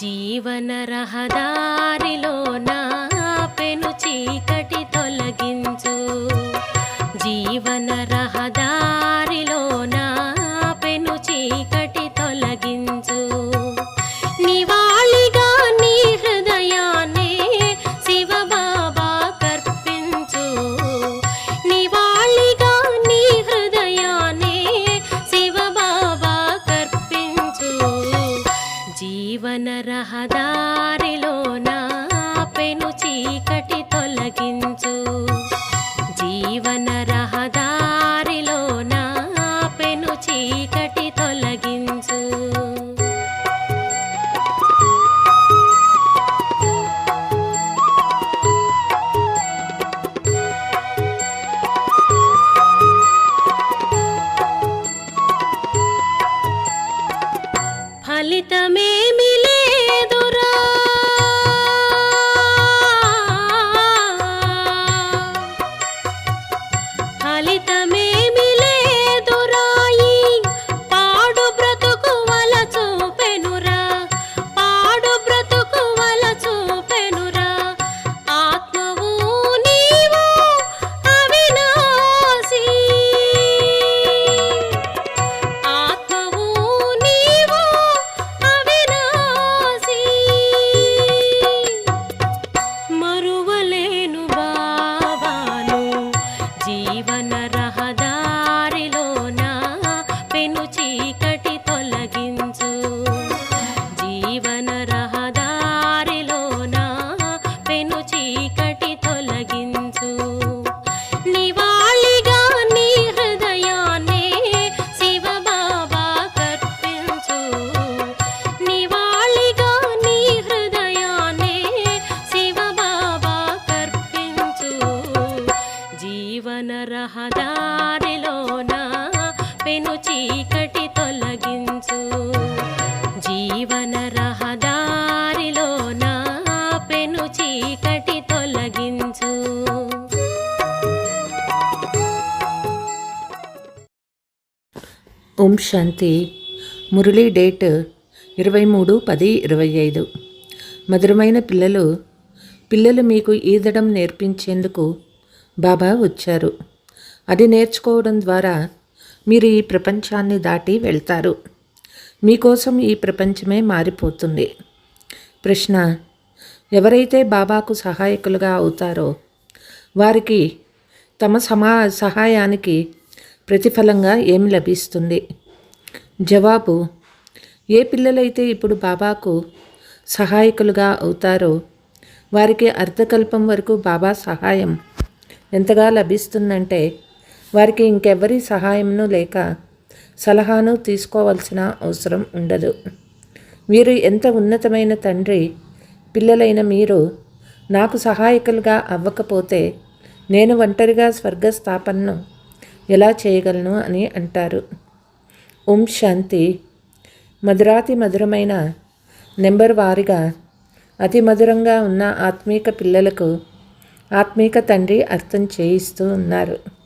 జీవన రహదారిలో నా పెను చీకటి తొలగించు. జీవన రహదారి రహదారిలో నా పెను చీకటి తొలగించు. జీవన రహదారి పెను చీకటి తొలగించు. జీవన రహదారిలో నా పెను చీకటి తొలగించు. ఓం శాంతి. మురళీ డేట్ ఇరవై మూడు పది ఇరవై ఐదు మధురమైన పిల్లలు పిల్లలు మీకు ఈదడం నేర్పించేందుకు బాబా వచ్చారు. అది నేర్చుకోవడం ద్వారా మీరు ఈ ప్రపంచాన్ని దాటి వెళ్తారు. మీకోసం ఈ ప్రపంచమే మారిపోతుంది. ప్రశ్న ఎవరైతే బాబాకు సహాయకులుగా అవుతారో వారికి తమ సమా సహాయానికి ప్రతిఫలంగా ఏమి లభిస్తుంది? జవాబు ఏ పిల్లలైతే ఇప్పుడు బాబాకు సహాయకులుగా అవుతారో వారికి అర్ధకల్పం వరకు బాబా సహాయం ఎంతగా లభిస్తుందంటే వారికి ఇంకెవ్వరి సహాయంను లేక సలహాను తీసుకోవాల్సిన అవసరం ఉండదు. మీరు ఎంత ఉన్నతమైన తండ్రి పిల్లలైన మీరు నాకు సహాయకులుగా అవ్వకపోతే నేను ఒంటరిగా స్వర్గస్థాపనను ఎలా చేయగలను అని అంటారు. ఓం శాంతి. మధురాతి మధురమైన నెంబర్ వారిగా అతి మధురంగా ఉన్న ఆత్మీక పిల్లలకు ఆత్మీక తండ్రి అర్థం చేయిస్తూ ఉన్నారు.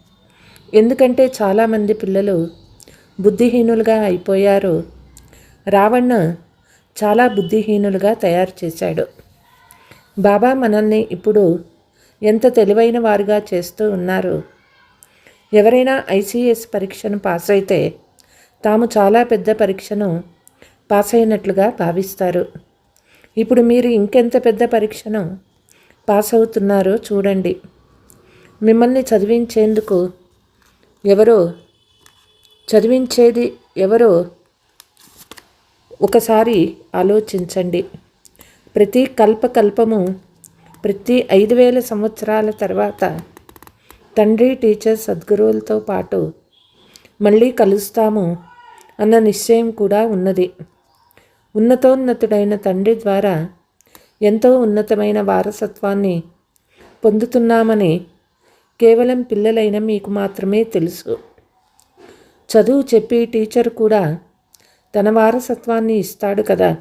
ఎందుకంటే చాలామంది పిల్లలు బుద్ధిహీనులుగా అయిపోయారు. రావణ్ చాలా బుద్ధిహీనులుగా తయారు చేశాడు. బాబా మనల్ని ఇప్పుడు ఎంత తెలివైన వారుగా చేస్తూ ఉన్నారు? ఎవరైనా ఐసీఎస్ పరీక్షను పాస్ అయితే తాము చాలా పెద్ద పరీక్షను పాస్ అయినట్లుగా భావిస్తారు. ఇప్పుడు మీరు ఇంకెంత పెద్ద పరీక్షను పాస్ అవుతున్నారో చూడండి. మిమ్మల్ని చదివించేందుకు ఎవరో చదివించేది ఎవరో ఒకసారి ఆలోచించండి. ప్రతి కల్పకల్పము ప్రతి ఐదు వేల సంవత్సరాల తర్వాత తండ్రి టీచర్ సద్గురువులతో పాటు మళ్ళీ కలుస్తాము అన్న నిశ్చయం కూడా ఉన్నది. ఉన్నతోన్నతుడైన తండ్రి ద్వారా ఎంతో ఉన్నతమైన వారసత్వాన్ని పొందుతున్నామని కేవలం పిల్లలైన మీకు మాత్రమే తెలుసు. చదువు చెప్పి టీచర్ కూడా తన వారసత్వాన్ని ఇస్తాడు కదా.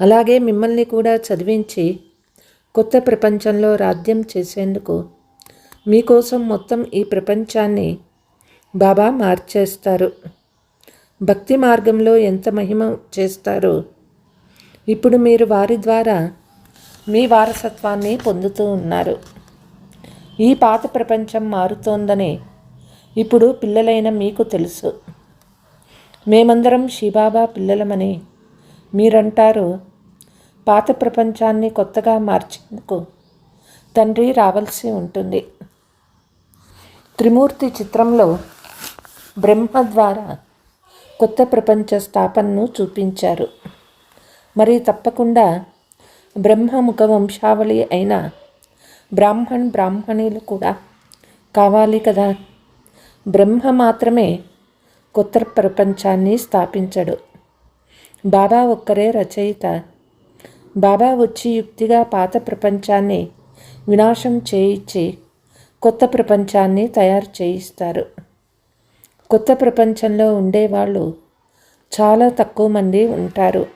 అలాగే మిమ్మల్ని కూడా చదివించి కొత్త ప్రపంచంలో రాజ్యం చేసేందుకు మీకోసం మొత్తం ఈ ప్రపంచాన్ని బాబా మార్చేస్తారు. భక్తి మార్గంలో ఎంత మహిమ చేస్తారో ఇప్పుడు మీరు వారి ద్వారా మీ వారసత్వాన్ని పొందుతూ ఉన్నారు. ఈ పాత ప్రపంచం మారుతోందని. ఇప్పుడు పిల్లలైన మీకు తెలుసు. మేమందరం శిబాబా పిల్లలమని. మీరంటారు పాత ప్రపంచాన్ని కొత్తగా మార్చేందుకు తండ్రి రావాల్సి ఉంటుంది. త్రిమూర్తి చిత్రంలో బ్రహ్మ ద్వారా కొత్త ప్రపంచ స్థాపనను చూపించారు. మరి తప్పకుండా బ్రహ్మముఖ వంశావళి అయిన బ్రాహ్మణ్ బ్రాహ్మణులు కూడా కావాలి కదా. బ్రహ్మ మాత్రమే కొత్త ప్రపంచాన్ని స్థాపించడు. బాబా ఒక్కరే రచయిత. బాబా వచ్చి యుక్తిగా పాత ప్రపంచాన్ని వినాశం చేయించి కొత్త ప్రపంచాన్ని తయారు చేయిస్తారు. కొత్త ప్రపంచంలో ఉండేవాళ్ళు చాలా తక్కువ మంది ఉంటారు.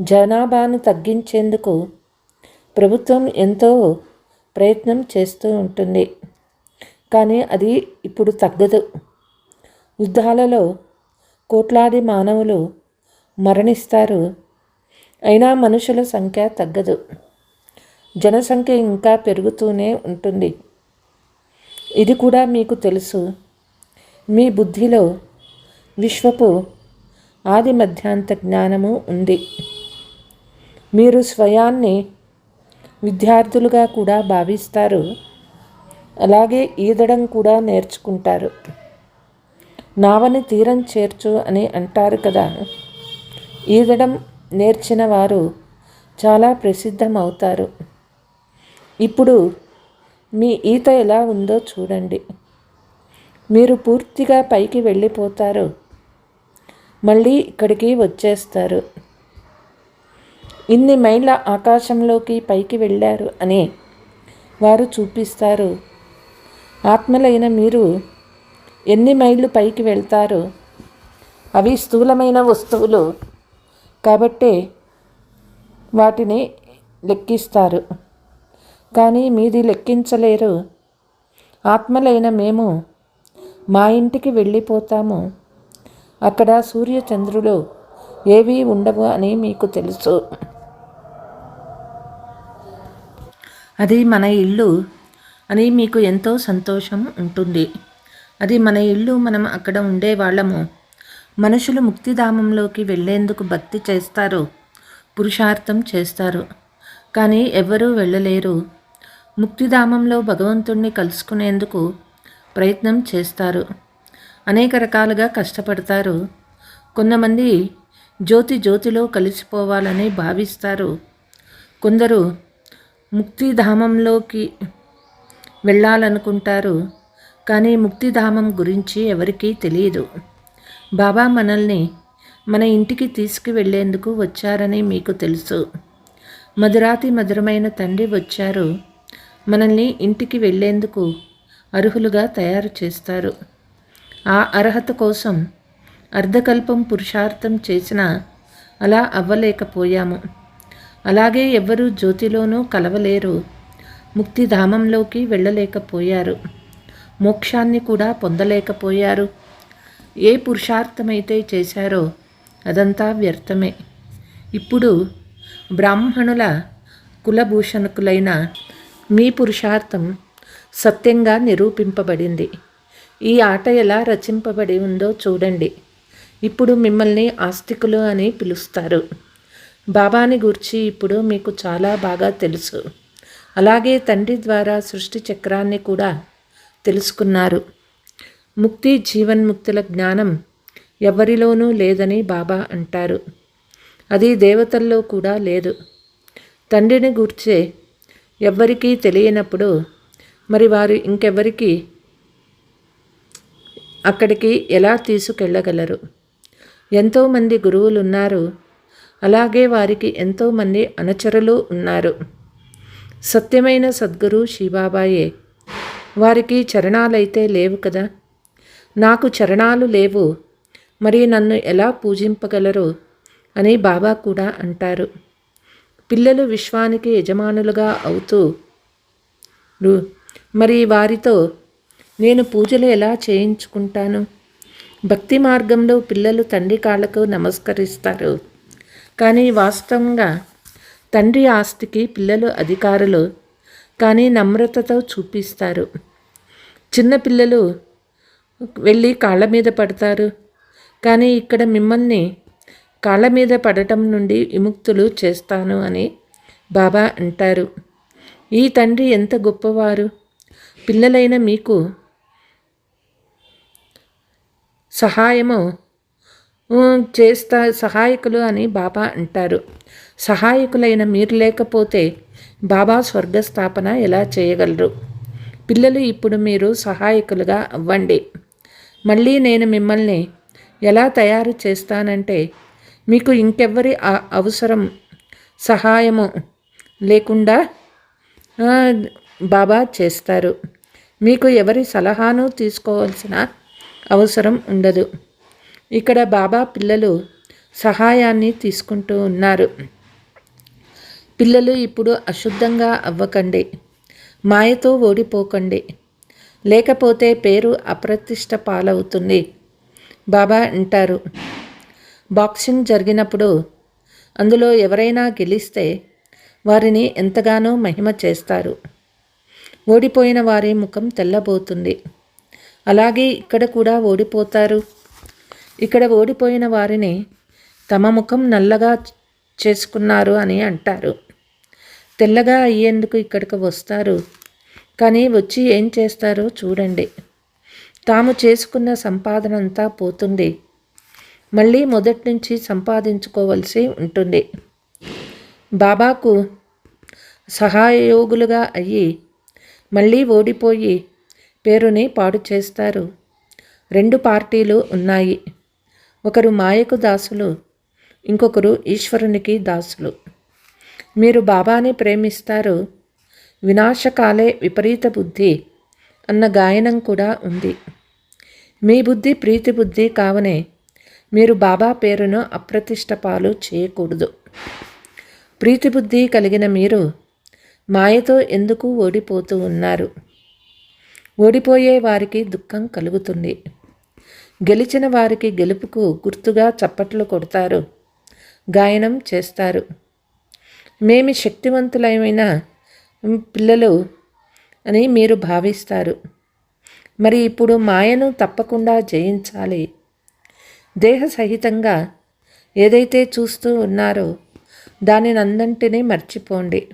జనాభాను తగ్గించేందుకు ప్రభుత్వం ఎంతో ప్రయత్నం చేస్తూ ఉంటుంది. కానీ అది ఇప్పుడు తగ్గదు. యుద్ధాలలో కోట్లాది మానవులు మరణిస్తారు. అయినా మనుషుల సంఖ్య తగ్గదు. జనసంఖ్య ఇంకా పెరుగుతూనే ఉంటుంది. ఇది కూడా మీకు తెలుసు. మీ బుద్ధిలో విశ్వపు ఆది మధ్యాంత జ్ఞానము ఉంది. మీరు స్వయాన్ని విద్యార్థులుగా కూడా భావిస్తారు. అలాగే ఈదడం కూడా నేర్చుకుంటారు. నావని తీరం చేర్చు అని అంటారు కదా. ఈదడం నేర్చిన వారు చాలా ప్రసిద్ధమవుతారు. ఇప్పుడు మీ ఈత ఎలా ఉందో చూడండి. మీరు పూర్తిగా పైకి వెళ్ళిపోతారు. మళ్ళీ ఇక్కడికి వచ్చేస్తారు. ఇన్ని మైళ్ళ ఆకాశంలోకి పైకి వెళ్ళారు అని వారు చూపిస్తారు. ఆత్మలైన మీరు ఎన్ని మైళ్ళు పైకి వెళ్తారు? అవి స్థూలమైన వస్తువులు కాబట్టే వాటిని లెక్కిస్తారు. కానీ మీది లెక్కించలేరు. ఆత్మలైన మేము మా ఇంటికి వెళ్ళిపోతాము. అక్కడ సూర్యచంద్రులు ఏవీ ఉండవు అని మీకు తెలుసు. అది మన ఇల్లు అని మీకు ఎంతో సంతోషం ఉంటుంది. అది మన ఇల్లు మనం అక్కడ ఉండేవాళ్ళము. మనుషులు ముక్తిధామంలోకి వెళ్ళేందుకు భక్తి చేస్తారు పురుషార్థం చేస్తారు. కానీ ఎవ్వరూ వెళ్ళలేరు. ముక్తిధామంలో భగవంతుణ్ణి కలుసుకునేందుకు ప్రయత్నం చేస్తారు. అనేక రకాలుగా కష్టపడతారు. కొంతమంది జ్యోతి జ్యోతిలో కలిసిపోవాలని భావిస్తారు. కొందరు ముక్తిధామంలోకి వెళ్ళాలనుకుంటారు. కానీ ముక్తిధామం గురించి ఎవరికీ తెలియదు. బాబా మనల్ని మన ఇంటికి తీసుకువెళ్ళేందుకు వచ్చారని మీకు తెలుసు. మధురాతి మధురమైన తండ్రి వచ్చారు. మనల్ని ఇంటికి వెళ్ళేందుకు అర్హులుగా తయారు చేస్తారు. ఆ అర్హత కోసం అర్ధకల్పం పురుషార్థం చేసినా అలా అవ్వలేకపోయాము. అలాగే ఎవ్వరూ జ్యోతిలోనూ కలవలేరు. ముక్తిధామంలోకి వెళ్ళలేకపోయారు. మోక్షాన్ని కూడా పొందలేకపోయారు. ఏ పురుషార్థమైతే చేశారో అదంతా వ్యర్థమే. ఇప్పుడు బ్రాహ్మణుల కులభూషణకులైన మీ పురుషార్థం సత్యంగా నిరూపింపబడింది. ఈ ఆట ఎలా రచింపబడి ఉందో చూడండి. ఇప్పుడు మిమ్మల్ని ఆస్తికులు అని పిలుస్తారు. బాబాని గూర్చి ఇప్పుడు మీకు చాలా బాగా తెలుసు. అలాగే తండ్రి ద్వారా సృష్టి చక్రాన్ని కూడా తెలుసుకున్నారు. ముక్తి జీవన్ముక్తుల జ్ఞానం ఎవరిలోనూ లేదని బాబా అంటారు. అది దేవతల్లో కూడా లేదు. తండ్రిని గూర్చే ఎవ్వరికీ తెలియనప్పుడు మరి వారు ఇంకెవ్వరికి అక్కడికి ఎలా తీసుకెళ్ళగలరు? ఎంతోమంది గురువులు ఉన్నారు అలాగే వారికి ఎంతోమంది అనుచరులు ఉన్నారు. సత్యమైన సద్గురు శివాబాయే వారికి చరణాలైతే లేవు కదా? నాకు చరణాలు లేవు మరి నన్ను ఎలా పూజింపగలరు? అని బాబా కూడా అంటారు. పిల్లలు విశ్వానికి యజమానులుగా అవుతూ మరి వారితో నేను పూజలు ఎలా చేయించుకుంటాను? భక్తి మార్గంలో పిల్లలు తండ్రి కాళ్ళకు నమస్కరిస్తారు. కానీ వాస్తవంగా తండ్రి ఆస్తికి పిల్లలు అధికారులు కానీ నమ్రతతో చూపిస్తారు. చిన్నపిల్లలు వెళ్ళి కాళ్ళ మీద పడతారు. కానీ ఇక్కడ మిమ్మల్ని కాళ్ళ మీద పడటం నుండి విముక్తులు చేస్తాను అని బాబా అంటారు. ఈ తండ్రి ఎంత గొప్పవారు. పిల్లలైన మీకు సహాయము చేస్తా సహాయకులు అని బాబా అంటారు. సహాయకులైన మీరు లేకపోతే బాబా స్వర్గస్థాపన ఎలా చేయగలరు? పిల్లలు ఇప్పుడు మీరు సహాయకులుగా అవ్వండి. మళ్ళీ నేను మిమ్మల్ని ఎలా తయారు చేస్తానంటే మీకు ఇంకెవ్వరి అవసరం సహాయము లేకుండా బాబా చేస్తారు. మీకు ఎవరి సలహాను తీసుకోవాల్సిన అవసరం ఉండదు. ఇక్కడ బాబా పిల్లలు సహాయాన్ని తీసుకుంటూ ఉన్నారు. పిల్లలు ఇప్పుడు అశుద్ధంగా అవ్వకండి. మాయతో ఓడిపోకండి. లేకపోతే పేరు అప్రతిష్ట పాలవుతుంది. బాబా అంటారు. బాక్సింగ్ జరిగినప్పుడు అందులో ఎవరైనా గెలిస్తే వారిని ఎంతగానో మహిమ చేస్తారు. ఓడిపోయిన వారి ముఖం తెల్లబోతుంది. అలాగే ఇక్కడ కూడా ఓడిపోతారు. ఇక్కడ ఓడిపోయిన వారిని తమ ముఖం నల్లగా చేసుకున్నారు అని అంటారు. తెల్లగా అయ్యేందుకు ఇక్కడికి వస్తారు. కానీ వచ్చి ఏం చేస్తారో చూడండి. తాము చేసుకున్న సంపాదన అంతా పోతుంది. మళ్ళీ మొదటి నుంచి సంపాదించుకోవలసి ఉంటుంది. బాబాకు సహాయోగులుగా అయ్యి మళ్ళీ ఓడిపోయి పేరుని పాడు చేస్తారు. రెండు పార్టీలు ఉన్నాయి. ఒకరు మాయకు దాసులు ఇంకొకరు ఈశ్వరునికి దాసులు. మీరు బాబాని ప్రేమిస్తారు వినాశకాలే విపరీత బుద్ధి అన్న గాయనం కూడా ఉంది. మీ బుద్ధి ప్రీతి బుద్ధి కావనే మీరు బాబా పేరును అప్రతిష్టపాలు చేయకూడదు. ప్రీతి బుద్ధి కలిగిన మీరు మాయతో ఎందుకు ఓడిపోతూ ఉన్నారు? ఓడిపోయే వారికి దుఃఖం కలుగుతుంది. గెలిచిన వారికి గెలుపుకు గుర్తుగా చప్పట్లు కొడతారు గాయనం చేస్తారు. మేమి శక్తివంతులమైన పిల్లలు అని మీరు భావిస్తారు. మరి ఇప్పుడు మాయను తప్పకుండా జయించాలి. దేహ సహితంగా ఏదైతే చూస్తూ ఉన్నారో దానినందంటినీ మర్చిపోండి.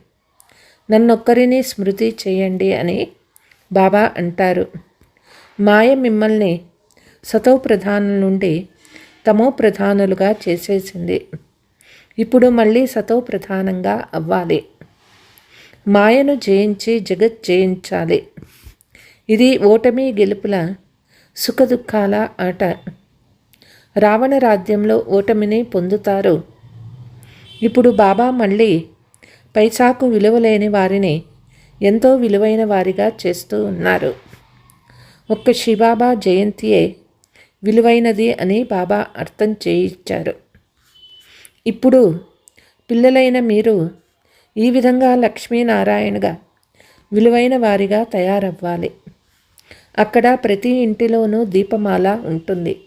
నన్నొక్కరిని స్మృతి చేయండి అని బాబా అంటారు. మాయ మిమ్మల్ని సతో ప్రధానుల నుండి తమో ప్రధానులుగా చేసేసింది. ఇప్పుడు మళ్ళీ సతో ప్రధానంగా అవ్వాలి. మాయను జయించి జగత్ జయించాలి. ఇది ఓటమి గెలుపుల సుఖదుఖాల ఆట. రావణ రాజ్యంలో ఓటమిని పొందుతారు. ఇప్పుడు బాబా మళ్ళీ పైసాకు విలువలేని వారిని ఎంతో విలువైన వారిగా చేస్తూ ఉన్నారు. ఒక్క శిబాబా జయంతియే విలువైనది అని బాబా అర్థం చేయించారు. ఇప్పుడు పిల్లలైన మీరు ఈ విధంగా లక్ష్మీనారాయణగా విలువైన వారిగా తయారవ్వాలి. అక్కడ ప్రతి ఇంటిలోనూ దీపమాల ఉంటుంది.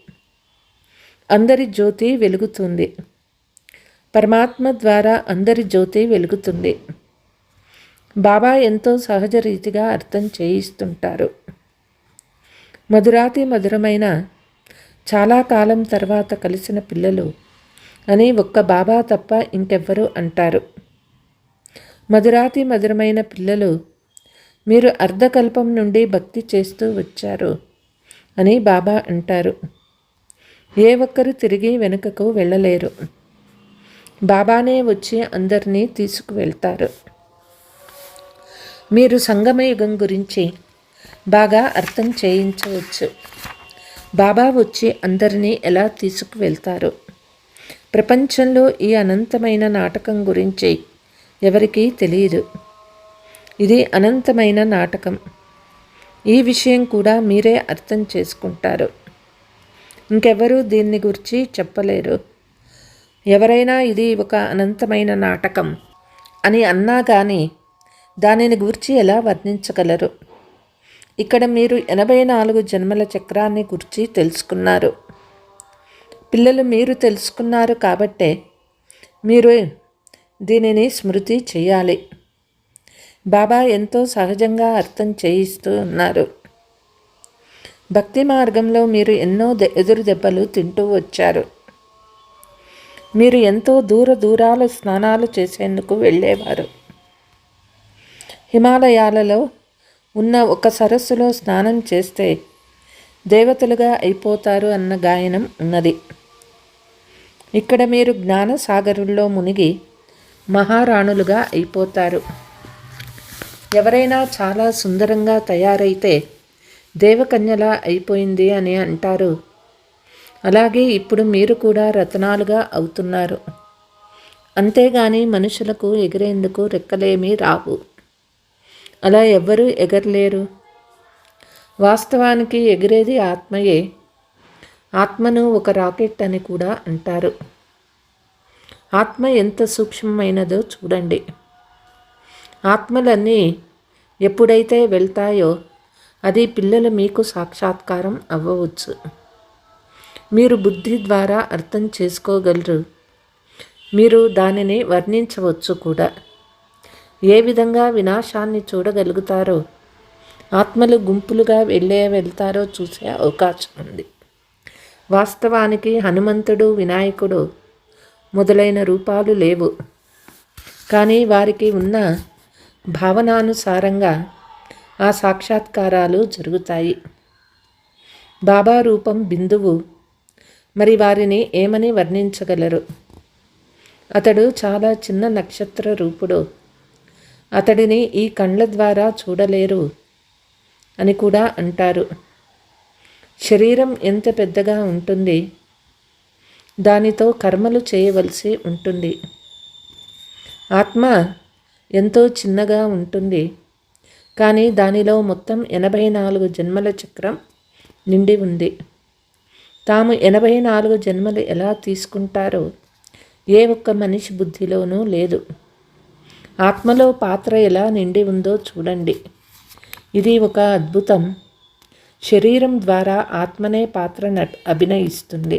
అందరి జ్యోతి వెలుగుతుంది. పరమాత్మ ద్వారా అందరి జ్యోతి వెలుగుతుంది. బాబా ఎంతో సహజ రీతిగా అర్థం చేయిస్తుంటారు. మధురాతి మధురమైన చాలా కాలం తర్వాత కలిసిన పిల్లలు అని ఒక్క బాబా తప్ప ఇంకెవ్వరూ అంటారు. మధురాతి మధురమైన పిల్లలు మీరు అర్ధకల్పం నుండి భక్తి చేస్తూ వచ్చారు అని బాబా అంటారు. ఏ ఒక్కరు తిరిగి వెనుకకు వెళ్ళలేరు. బాబానే వచ్చి అందరినీ తీసుకువెళ్తారు. మీరు సంగమయుగం గురించి బాగా అర్థం చేయించవచ్చు. బాబా వచ్చి అందరినీ ఎలా తీసుకువెళ్తారు. ప్రపంచంలో ఈ అనంతమైన నాటకం గురించి ఎవరికీ తెలియదు. ఇది అనంతమైన నాటకం. ఈ విషయం కూడా మీరే అర్థం చేసుకుంటారు. ఇంకెవరూ దీన్ని గురించి చెప్పలేరు. ఎవరైనా ఇది ఒక అనంతమైన నాటకం అని అన్నా కానీ దానిని గురించి ఎలా వర్ణించగలరు? ఇక్కడ మీరు ఎనభై నాలుగు జన్మల చక్రాన్ని గురించి తెలుసుకున్నారు. పిల్లలు మీరు తెలుసుకున్నారు కాబట్టే మీరు దీనిని స్మృతి చేయాలి. బాబా ఎంతో సహజంగా అర్థం చేయిస్తూ ఉన్నారు. భక్తి మార్గంలో మీరు ఎన్నో దె- ఎదురు దెబ్బలు తింటూ వచ్చారు. మీరు ఎంతో దూర దూరాలు స్నానాలు చేసేందుకు వెళ్ళేవారు. హిమాలయాలలో ఉన్న ఒక సరస్సులో స్నానం చేస్తే దేవతలుగా అయిపోతారు అన్న గాయనం ఉన్నది. ఇక్కడ మీరు జ్ఞానసాగరుల్లో మునిగి మహారాణులుగా అయిపోతారు. ఎవరైనా చాలా సుందరంగా తయారైతే దేవకన్యలా అయిపోయింది అని అంటారు. అలాగే ఇప్పుడు మీరు కూడా రతనాలుగా అవుతున్నారు. అంతేగాని మనుషులకు ఎగిరేందుకు రెక్కలేమీ రావు. అలా ఎవ్వరూ ఎగరలేరు. వాస్తవానికి ఎగిరేది ఆత్మయే. ఆత్మను ఒక రాకెట్ అని కూడా అంటారు. ఆత్మ ఎంత సూక్ష్మమైనదో చూడండి. ఆత్మలన్నీ ఎప్పుడైతే వెళ్తాయో అది పిల్లలు మీకు సాక్షాత్కారం అవ్వవచ్చు. మీరు బుద్ధి ద్వారా అర్థం చేసుకోగలరు. మీరు దానిని వర్ణించవచ్చు కూడా. ఏ విధంగా వినాశాన్ని చూడగలుగుతారో ఆత్మలు గుంపులుగా వెళ్ళే వెళ్తారో చూసే అవకాశం ఉంది. వాస్తవానికి హనుమంతుడు వినాయకుడు మొదలైన రూపాలు లేవు. కానీ వారికి ఉన్న భావనానుసారంగా ఆ సాక్షాత్కారాలు జరుగుతాయి. బాబా రూపం బిందువు. మరి వారిని ఏమని వర్ణించగలరు? అతడు చాలా చిన్న నక్షత్ర రూపుడు. అతడిని ఈ కండ్ల ద్వారా చూడలేరు అని కూడా అంటారు. శరీరం ఎంత పెద్దగా ఉంటుంది? దానితో కర్మలు చేయవలసి ఉంటుంది. ఆత్మ ఎంతో చిన్నగా ఉంటుంది. కానీ దానిలో మొత్తం ఎనభై నాలుగు జన్మల చక్రం నిండి ఉంది. తాము ఎనభై నాలుగు జన్మలు ఎలా తీసుకుంటారో ఏ ఒక్క మనిషి బుద్ధిలోనూ లేదు. ఆత్మలో పాత్ర ఎలా నిండి ఉందో చూడండి. ఇది ఒక అద్భుతం. శరీరం ద్వారా ఆత్మనే పాత్ర నట్ అభినయిస్తుంది.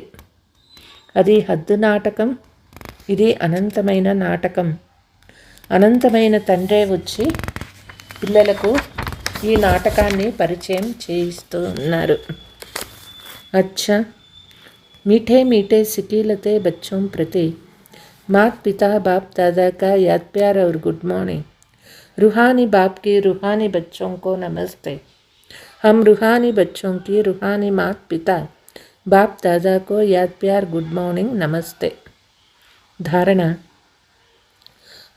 అది హద్దు నాటకం. ఇది అనంతమైన నాటకం. అనంతమైన తండ్రే వచ్చి పిల్లలకు ఈ నాటకాన్ని పరిచయం చేయిస్తూ ఉన్నారు అచ్చా! మీఠే మీఠే సికీలతే బచ్చోం ప్రతి मात पिता बाप दादा का याद प्यार और गुड मॉर्निंग रूहानी बाप की रूहानी बच्चों को नमस्ते हम रूहानी बच्चों की रूहानी मात पिता बाप दादा को याद प्यार गुड మార్నింగ్ నమస్తే ధారణ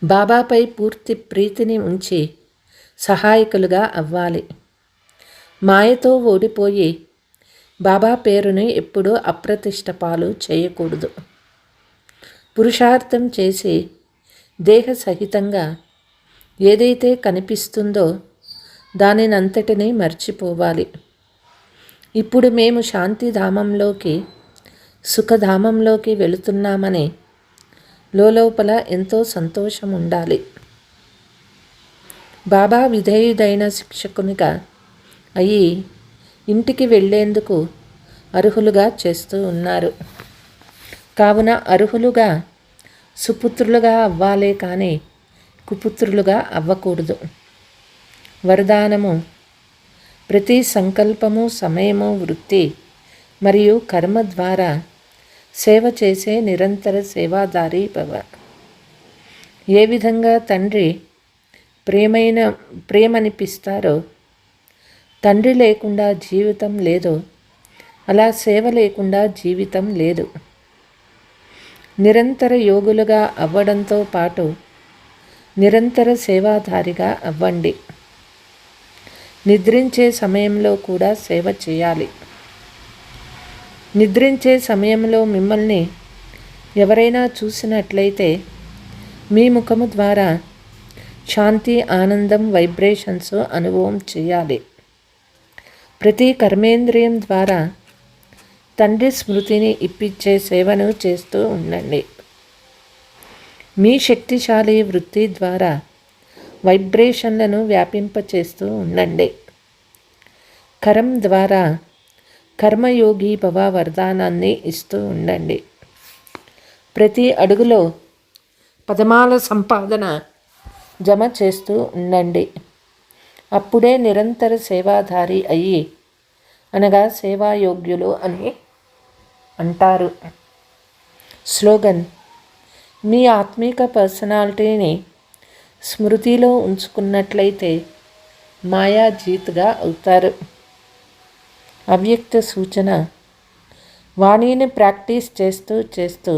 బాబాపై పూర్తి ప్రీతిని ఉంచి సహాయకులుగా అవ్వాలి మాయతో ఓడిపోయి బాబా పేరుని ఎప్పుడూ అప్రతిష్ట పాలు చేయకూడదు పురుషార్థం చేసి దేహ సహితంగా ఏదైతే కనిపిస్తుందో దానినంతటినీ మర్చిపోవాలి. ఇప్పుడు మేము శాంతిధామంలోకి సుఖధామంలోకి వెళుతున్నామని లోపల ఎంతో సంతోషం ఉండాలి బాబా విధేయుడైన శిక్షకునిగా అయి ఇంటికి వెళ్ళేందుకు అర్హులుగా చేస్తూ ఉన్నారు. కావున అర్హులుగా సుపుత్రులుగా అవ్వాలే కానీ కుపుత్రులుగా అవ్వకూడదు. వరదానము ప్రతి సంకల్పము సమయము వృత్తి మరియు కర్మ ద్వారా సేవ చేసే నిరంతర సేవాదారి భవ. ఏ విధంగా తండ్రి ప్రేమైన ప్రేమనిపిస్తారో తండ్రి లేకుండా జీవితం లేదు. అలా సేవ లేకుండా జీవితం లేదు. నిరంతర యోగులుగా అవ్వడంతో పాటు నిరంతర సేవాధారిగా అవ్వండి. నిద్రించే సమయంలో కూడా సేవ చేయాలి. నిద్రించే సమయంలో మిమ్మల్ని ఎవరైనా చూసినట్లయితే మీ ముఖము ద్వారా శాంతి ఆనందం వైబ్రేషన్స్ అనుభవం చేయాలి. ప్రతి కర్మేంద్రియం ద్వారా తండ్రి స్మృతిని ఇప్పించే సేవను చేస్తూ ఉండండి. మీ శక్తిశాలి వృత్తి ద్వారా వైబ్రేషన్లను వ్యాపింపచేస్తూ ఉండండి. కరం ద్వారా కర్మయోగి భవ వరదానాన్ని ఇస్తూ ఉండండి. ప్రతి అడుగులో పదమాల సంపాదన జమ చేస్తూ ఉండండి. అప్పుడే నిరంతర సేవాధారి అయ్యి అనగా సేవాయోగ్యులు అని అంటారు. స్లోగన్ మీ ఆత్మీక పర్సనాలిటీని స్మృతిలో ఉంచుకున్నట్లయితే మాయాజీత్గా అవుతారు. అవ్యక్త సూచన వాణిని ప్రాక్టీస్ చేస్తూ చేస్తూ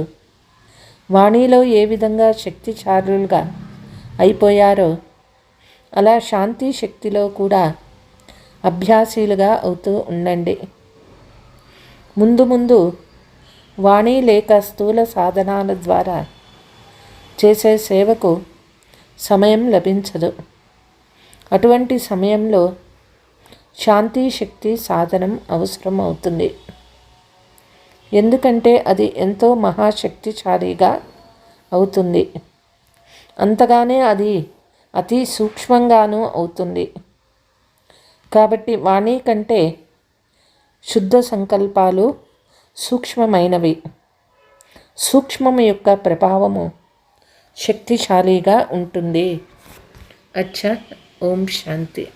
వాణిలో ఏ విధంగా శక్తిచారులుగా అయిపోయారో అలా శాంతి శక్తిలో కూడా అభ్యాసీలుగా అవుతూ ఉండండి. ముందు ముందు వాణి లేక స్థూల సాధనాల ద్వారా చేసే సేవకు సమయం లభించదు. అటువంటి సమయంలో శాంతి శక్తి సాధనం అవసరం అవుతుంది. ఎందుకంటే అది ఎంతో మహాశక్తిశాలిగా అవుతుంది. అంతగానే అది అతి సూక్ష్మంగానూ అవుతుంది. కాబట్టి వాణి కంటే శుద్ధ సంకల్పాలు సూక్ష్మమైనవి. సూక్ష్మము యొక్క ప్రభావము శక్తిశాలిగా ఉంటుంది. అచ్చా ఓం శాంతి.